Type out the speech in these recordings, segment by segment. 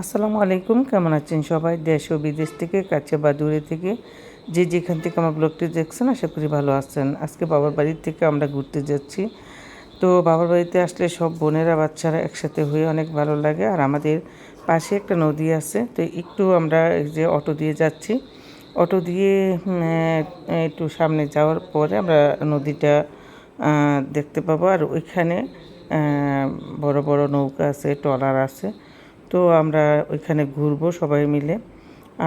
আসসালামু আলাইকুম, কেমন আছেন সবাই? দেশ ও বিদেশ থেকে, কাছে বা দূরে থেকে, যে যেখান থেকে আমার ব্লগটি দেখছেন, আশা করি ভালো আছেন। আজকে বাবার বাড়ির থেকে আমরা ঘুরতে যাচ্ছি। তো বাবার বাড়িতে আসলে সব বোনেরা বাচ্চারা একসাথে হয়ে অনেক ভালো লাগে। আর আমাদের পাশে একটা নদী আছে, তো একটু আমরা যে অটো দিয়ে যাচ্ছি। অটো দিয়ে একটু সামনে যাওয়ার পরে আমরা নদীটা দেখতে পাবো। আর ওইখানে বড় বড় নৌকা আছে, ট্রলার আছে। তো আমরা ওইখানে ঘুরবো সবাই মিলে।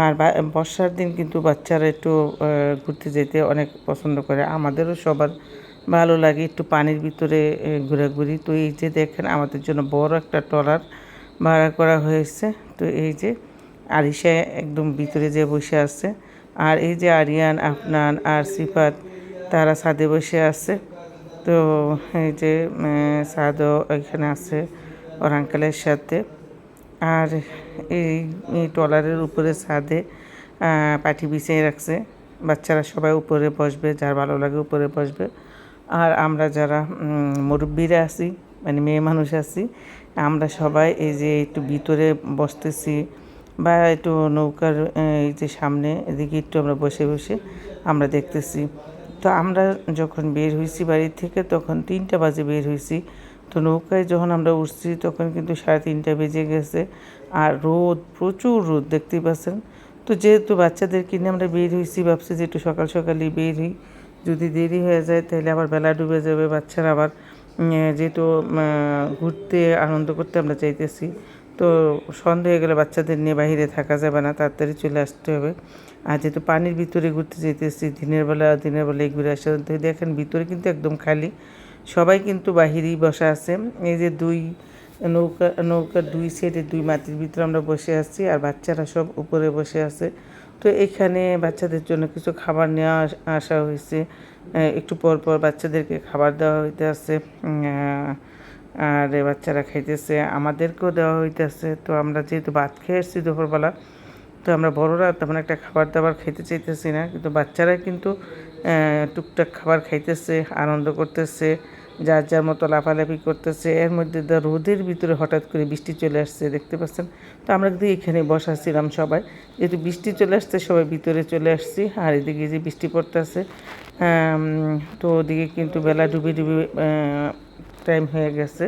আর বর্ষার দিন কিন্তু বাচ্চারা একটু ঘুরতে যেতে অনেক পছন্দ করে। আমাদেরও সবার ভালো লাগে একটু পানির ভিতরে ঘোরাঘুরি। তো এই যে দেখেন, আমাদের জন্য বড় একটা ট্রলার ভাড়া করা হয়েছে। তো এই যে আরিসা একদম ভিতরে যে বসে আছে। আর এই যে আরিয়ান, আফনান আর সিফাত, তারা ছাদে বসে আছে। তো এই যে সাদও এখানে আছে ওর আঙ্কেলের সাথে। আর এই ট্রলারের উপরে ছাদে পাটি বিছিয়ে রাখছে। বাচ্চারা সবাই উপরে বসবে, যার ভালো লাগে উপরে বসবে। আর আমরা যারা মুরব্বীরা আছি মানে মেয়ে মানুষ আছি, আমরা সবাই এই যে একটু ভিতরে বসতেছি বা একটু নৌকার এই যে সামনে, এদিকে একটু আমরা বসে বসে আমরা দেখতেছি। তো আমরা যখন বের হয়েছি বাড়ি থেকে, তখন তিনটা বাজে বের হয়েছি তো নৌকায় যখন আমরা উঠছি, তখন কিন্তু সাড়ে তিনটা বেজে গেছে আর রোদ, প্রচুর রোদ, দেখতেই পাচ্ছেন। তো যেহেতু বাচ্চাদের কিনে আমরা বের হয়েছি ভাবছি যে একটু সকাল সকালই বের হই। যদি দেরি হয়ে যায়, তাহলে আবার বেলা ডুবে যাবে, বাচ্চারা আবার যেহেতু ঘুরতে, আনন্দ করতে আমরা চাইতেছি তো সন্ধ্যা হয়ে গেলে বাচ্চাদের নিয়ে বাহিরে থাকা যাবে না, তাড়াতাড়ি চলে আসতে হবে। আর যেহেতু পানির ভিতরে ঘুরতে যেতেছি দিনের বেলা, দিনের বেলায় ঘুরে আসা দেখেন ভিতরে কিন্তু একদম খালি। সবাই কিন্তু বাহিরেই বসা আছে। এই যে দুই নৌকা নৌকার দুই সাইডে দুই মাটির ভিতরে আমরা বসে আছি আর বাচ্চারা সব উপরে বসে আছে। তো এখানে বাচ্চাদের জন্য কিছু খাবার নেওয়া আসা হয়েছে। একটু পর পর বাচ্চাদেরকে খাবার দেওয়া হইতে আছে। আর বাচ্চারা খাইতেছে, আমাদেরকেও দেওয়া হইতেছে তো আমরা যেহেতু ভাত খেয়ে এসেছি দুপুরবেলা, তো আমরা বড়রা তেমন একটা খাবার দাবার খেতে চাইতেছি না। কিন্তু বাচ্চারা কিন্তু টুকটাক খাবার খাইতেছে, আনন্দ করতেছে, যার যার মতো লাফালাফি করতেছে। এর মধ্যে দা রোদের ভিতরে হঠাৎ করে বৃষ্টি চলে আসছে, দেখতে পাচ্ছেন? তো আমরা কিন্তু এখানে বসাছিলাম সবাই। যেহেতু বৃষ্টি চলে আসছে, সবাই ভিতরে চলে আসছি, আর এদিকে যে বৃষ্টি পড়তেছে তো ওদিকে কিন্তু বেলা ডুবে ডুবে টাইম হয়ে গেছে।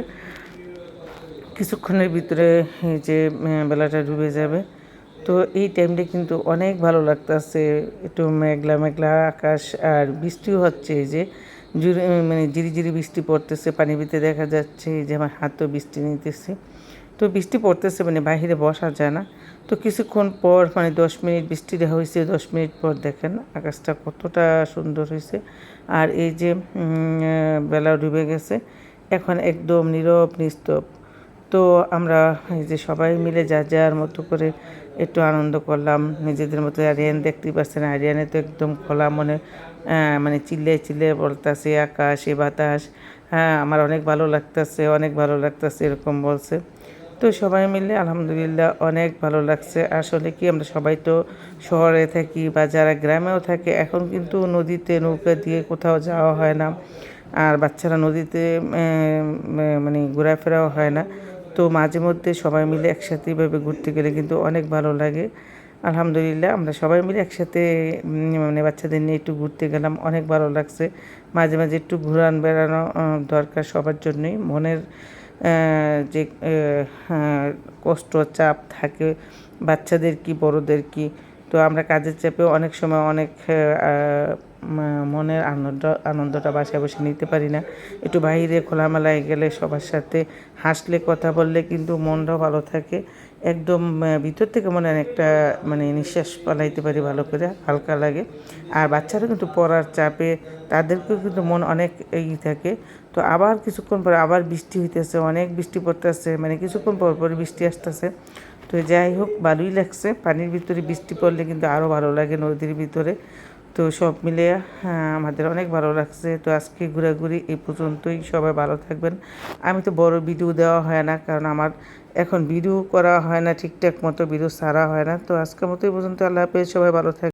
কিছুক্ষণের ভিতরে যে বেলাটা ডুবে যাবে। তো এই টাইমটা কিন্তু অনেক ভালো লাগতেছে। একটু মেঘলা মেঘলা আকাশ আর বৃষ্টিও হচ্ছে এই যে। মানে জিরি বৃষ্টি পড়তেছে, পানি ভিতরে দেখা যাচ্ছে যে আমার হাতও বৃষ্টি নিতেছে। তো বৃষ্টি পড়তেছে মানে বাহিরে বসা যায় না। তো কিছুক্ষণ পর মানে দশ মিনিট বৃষ্টিটা হয়েছে, দশ মিনিট পর দেখেন আকাশটা কতটা সুন্দর হয়েছে। আর এই যে বেলা ডুবে গেছে। এখন একদম নীরব নিস্তব তো আমরা এই যে সবাই মিলে যা যার মতো করে একটু আনন্দ করলাম। নিজেদের মতো আরিয়ান দেখতেই পাচ্ছেন, আরিয়ানে তো একদম খোলা মনে মানে চিল্লে চিল্লে বলতেছে, আকাশ বাতাস হ্যাঁ আমার অনেক ভালো লাগতেছে, অনেক ভালো লাগতেছে এরকম বলছে। তো সবাই মিলে আলহামদুলিল্লাহ অনেক ভালো লাগছে। আসলে কি আমরা সবাই তো শহরে থাকি বা যারা গ্রামেও থাকে, এখন কিন্তু নদীতে নৌকা দিয়ে কোথাও যাওয়া হয় না। আর বাচ্চারা নদীতে মানে ঘোরাফেরাও হয় না। তো মাঝে মধ্যে সবাই মিলে একসাথে এভাবে ঘুরতে গেলে কিন্তু অনেক ভালো লাগে। আলহামদুলিল্লাহ, আমরা সবাই মিলে একসাথে মানে বাচ্চাদের নিয়ে একটু ঘুরতে গেলাম, অনেক ভালো লাগছে। মাঝে মাঝে একটু ঘুরান বেড়ানো দরকার সবার জন্যই। মনের যে কষ্ট, চাপ থাকে, বাচ্চাদের কি, বড়দের কি তো আমরা কাজের চাপেও অনেক সময় অনেক মনের আনন্দ, আনন্দটা বাসায় বসে নিতে পারি না। একটু বাইরে খোলামেলায় গেলে সবার সাথে হাসলে, কথা বললে কিন্তু মনটাও ভালো থাকে। একদম ভিতর থেকে মনে একটা মানে নিঃশ্বাস পালাইতে পারি ভালো করে, হালকা লাগে। আর বাচ্চারা কিন্তু পড়ার চাপে, তাদেরকেও কিন্তু মন অনেক ই থাকে। তো আবার কিছুক্ষণ পরে আবার বৃষ্টি হইতেছে, অনেক বৃষ্টি পড়তেছে মানে কিছুক্ষণ পর পর বৃষ্টি আসতেছে। তো যাই হোক, ভালোই লাগছে। পানির ভিতরে বৃষ্টি পড়লে কিন্তু আরও ভালো লাগে নদীর ভিতরে। তো সব মিলে আমাদের অনেক ভালো লাগছে। তো আজকে ঘোরাঘুরি এই পর্যন্তই। সবাই ভালো থাকবেন। আমি তো বড় ভিডিও দেওয়া হয় না, কারণ আমার এখন ভিডিও করা হয় না ঠিকঠাক মতো, ভিডিও সারা হয় না। তো আজকের মতো এই পর্যন্ত। আল্লাহ হাফেজ। সবাই ভালো থাকবে